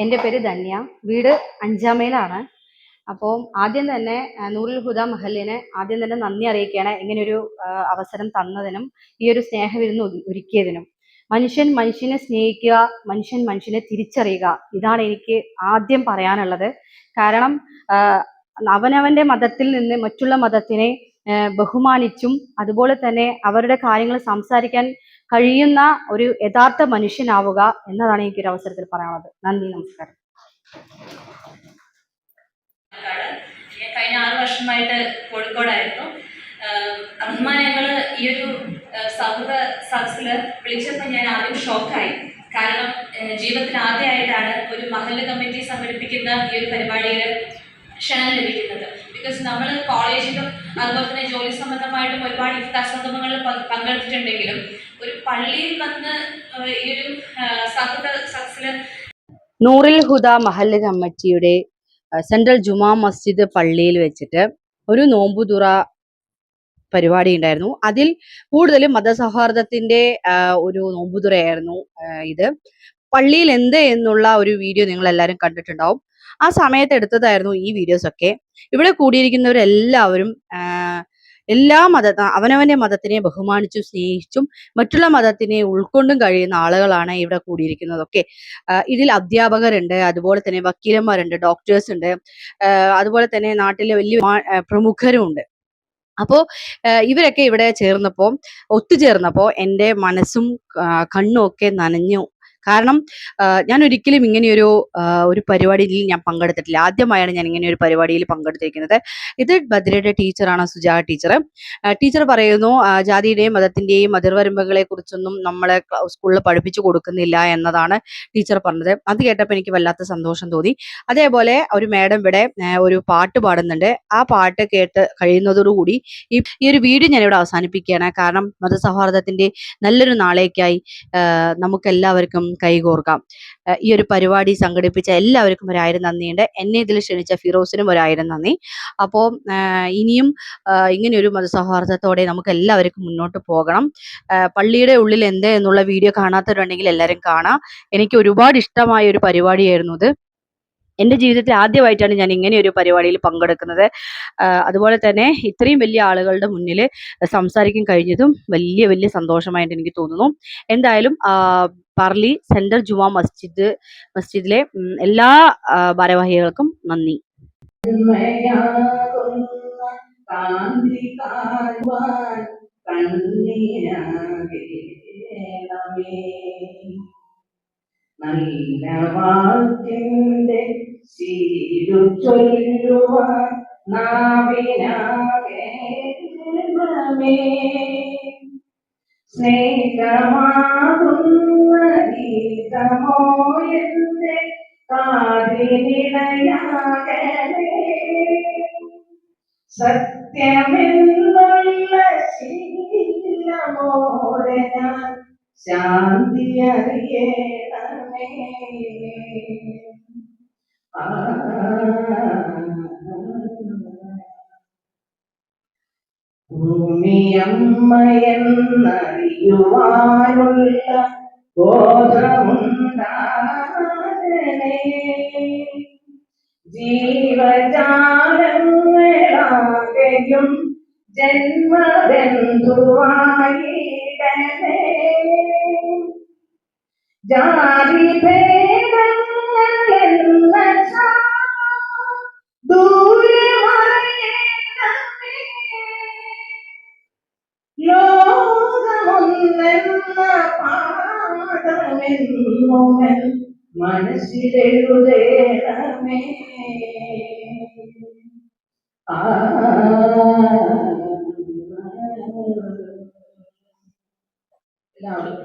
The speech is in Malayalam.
എന്റെ പേര് ധന്യ. വീട് അഞ്ചാമയിലാണ് അപ്പോൾ ആദ്യം തന്നെ നൂറിൽ ഹുദ മഹലിനെ ആദ്യം തന്നെ നന്ദി അറിയിക്കുകയാണ്. ഇങ്ങനെയൊരു അവസരം തന്നതിനും ഈ ഒരു സ്നേഹവിരുന്ന് ഒരു- ഒരുക്കിയതിനും. മനുഷ്യൻ മനുഷ്യനെ സ്നേഹിക്കുക മനുഷ്യൻ മനുഷ്യനെ തിരിച്ചറിയുക ഇതാണ് എനിക്ക് ആദ്യം പറയാനുള്ളത്. കാരണം അവനവന്റെ മതത്തിൽ നിന്ന് മറ്റുള്ള മതത്തിനെ ബഹുമാനിച്ചും അതുപോലെ തന്നെ അവരുടെ കാര്യങ്ങൾ സംസാരിക്കാൻ കഴിയുന്ന ഒരു യഥാർത്ഥ മനുഷ്യനാവുക എന്നതാണ് എനിക്ക് ഒരു അവസരത്തിൽ പറയാനുള്ളത്. നന്ദി നമസ്കാരം. കഴിഞ്ഞ ആറു വർഷമായിട്ട് കോഴിക്കോടായിരുന്നു. അമ്മ ഞങ്ങൾ ഈ ഒരു സൗഹൃദ സദസ്സിൽ വിളിച്ചപ്പോൾ ഞാൻ ആദ്യം ഷോക്കായി. കാരണം ജീവിതത്തിൽ ആദ്യമായിട്ടാണ് ഒരു മഹല്ല് കമ്മിറ്റി സംഘടിപ്പിക്കുന്ന ഈ ഒരു പരിപാടിയിൽ ക്ഷണം ലഭിക്കുന്നത്. ബിക്കോസ് നമ്മൾ കോളേജിലും അതുപോലെ തന്നെ ജോലി സംബന്ധമായിട്ടും ഒരുപാട് ഇഫ്താർ സംഗമങ്ങളിൽ പങ്ക് പങ്കെടുത്തിട്ടുണ്ടെങ്കിലും ഒരു പള്ളിയിൽ വന്ന് ഈ ഒരു സൗഹൃദ സദസ്സിൽ നൂറിൽ ഹുദ മഹല്ല് കമ്മിറ്റിയുടെ സെൻട്രൽ ജുമാ മസ്ജിദ് പള്ളിയിൽ വെച്ചിട്ട് ഒരു നോമ്പുതുറ പരിപാടി ഉണ്ടായിരുന്നു. അതിൽ കൂടുതലും മതസൗഹാർദ്ദത്തിന്റെ ഒരു നോമ്പുതുറയായിരുന്നു ഇത്. പള്ളിയിൽ എന്ത് എന്നുള്ള ഒരു വീഡിയോ നിങ്ങൾ എല്ലാവരും കണ്ടിട്ടുണ്ടാവും. ആ സമയത്ത് എടുത്തതായിരുന്നു ഈ വീഡിയോസ് ഒക്കെ. ഇവിടെ കൂടിയിരിക്കുന്നവരെല്ലാവരും എല്ലാ മത അവനവന്റെ മതത്തിനെ ബഹുമാനിച്ചും സ്നേഹിച്ചും മറ്റുള്ള മതത്തിനെ ഉൾക്കൊണ്ടും കഴിയുന്ന ആളുകളാണ് ഇവിടെ കൂടിയിരിക്കുന്നതൊക്കെ. ഇതിൽ അധ്യാപകരുണ്ട് അതുപോലെ തന്നെ വക്കീലന്മാരുണ്ട് ഡോക്ടേഴ്സ് ഉണ്ട് അതുപോലെ തന്നെ നാട്ടിലെ വലിയ പ്രമുഖരും ഉണ്ട്. അപ്പോ ആഹ് ഇവരൊക്കെ ഇവിടെ ചേർന്നപ്പോ ഒത്തുചേർന്നപ്പോ എന്റെ മനസ്സും കണ്ണും ഒക്കെ നനഞ്ഞു കാരണം ഞാൻ ഒരിക്കലും ഇങ്ങനെയൊരു ഒരു പരിപാടിയിൽ ഞാൻ പങ്കെടുത്തിട്ടില്ല. ആദ്യമായാണ് ഞാൻ ഇങ്ങനെ ഒരു പരിപാടിയിൽ പങ്കെടുത്തിരിക്കുന്നത്. ഇത് ബദ്രയുടെ ടീച്ചറാണ് സുജാ ടീച്ചർ ടീച്ചർ പറയുന്നു ജാതിയുടെയും മതത്തിന്റെയും അതിർവരമ്പുകളെ കുറിച്ചൊന്നും നമ്മളെ സ്കൂളിൽ പഠിപ്പിച്ചു കൊടുക്കുന്നില്ല എന്നതാണ് ടീച്ചർ പറഞ്ഞത്. അത് കേട്ടപ്പോൾ എനിക്ക് വല്ലാത്ത സന്തോഷം തോന്നി. അതേപോലെ ഒരു മാഡം ഇവിടെ ഒരു പാട്ട് പാടുന്നുണ്ട്. ആ പാട്ട് കേട്ട് കഴിയുന്നതോടുകൂടി ഈ ഈ ഒരു വീഡിയോ ഞാൻ ഇവിടെ അവസാനിപ്പിക്കുകയാണ്. കാരണം മതസൗഹാർദ്ദത്തിന്റെ നല്ലൊരു നാളേക്കായി നമുക്കെല്ലാവർക്കും കൈകോർക്കാം. ഈ ഒരു പരിപാടി സംഘടിപ്പിച്ച എല്ലാവർക്കും ഒരായിരം നന്ദിയുണ്ട്. എന്നെ ഇതിൽ ക്ഷണിച്ച ഫിറോസിനും ഒരായിരം നന്ദി. അപ്പോൾ ഇനിയും ഇങ്ങനെയൊരു മതസൗഹാർദ്ദത്തോടെ നമുക്ക് എല്ലാവർക്കും മുന്നോട്ട് പോകണം. പള്ളിയുടെ ഉള്ളിൽ എന്ത് എന്നുള്ള വീഡിയോ കാണാത്തവരുണ്ടെങ്കിൽ എല്ലാവരും കാണാം. എനിക്ക് ഒരുപാട് ഇഷ്ടമായ ഒരു പരിപാടിയായിരുന്നു ഇത്. എന്റെ ജീവിതത്തിൽ ആദ്യമായിട്ടാണ് ഞാൻ ഇങ്ങനെ ഒരു പരിപാടിയിൽ പങ്കെടുക്കുന്നത്. അതുപോലെ തന്നെ ഇത്രയും വലിയ ആളുകളുടെ മുന്നിൽ സംസാരിക്കാൻ കഴിഞ്ഞതും വലിയ വലിയ സന്തോഷമായിട്ട് എനിക്ക് തോന്നുന്നു. എന്തായാലും പാർലി സെൻട്രൽ ജുമാ മസ്ജിദ് മസ്ജിദിലെ എല്ലാ ഭാരവാഹികൾക്കും നന്ദി. കണ്ണീരാകേ. നല്ല വാക്കിന്റെ ശീലു നാവിനാകേണമേ. സ്നേഹമാകുന്ന ഗീതമോ എന്റെ കാതിനിടയാകണേ സത്യമെന്നുള്ള ശീലമോടെ ഞാൻ ശാന്തി അറിയണമേ ആ ഭൂമിയമ്മയെന്നറിയുവാനുള്ള ബോധമുണ്ടാകണേ ജീവജാലങ്ങളാകെയും ജന്മബന്ധുവായിടണേ ജാതി പാഠമെന്നുമൻ മനസ്സിലെഴുതേണമേ? ആ. എല്ലാവരും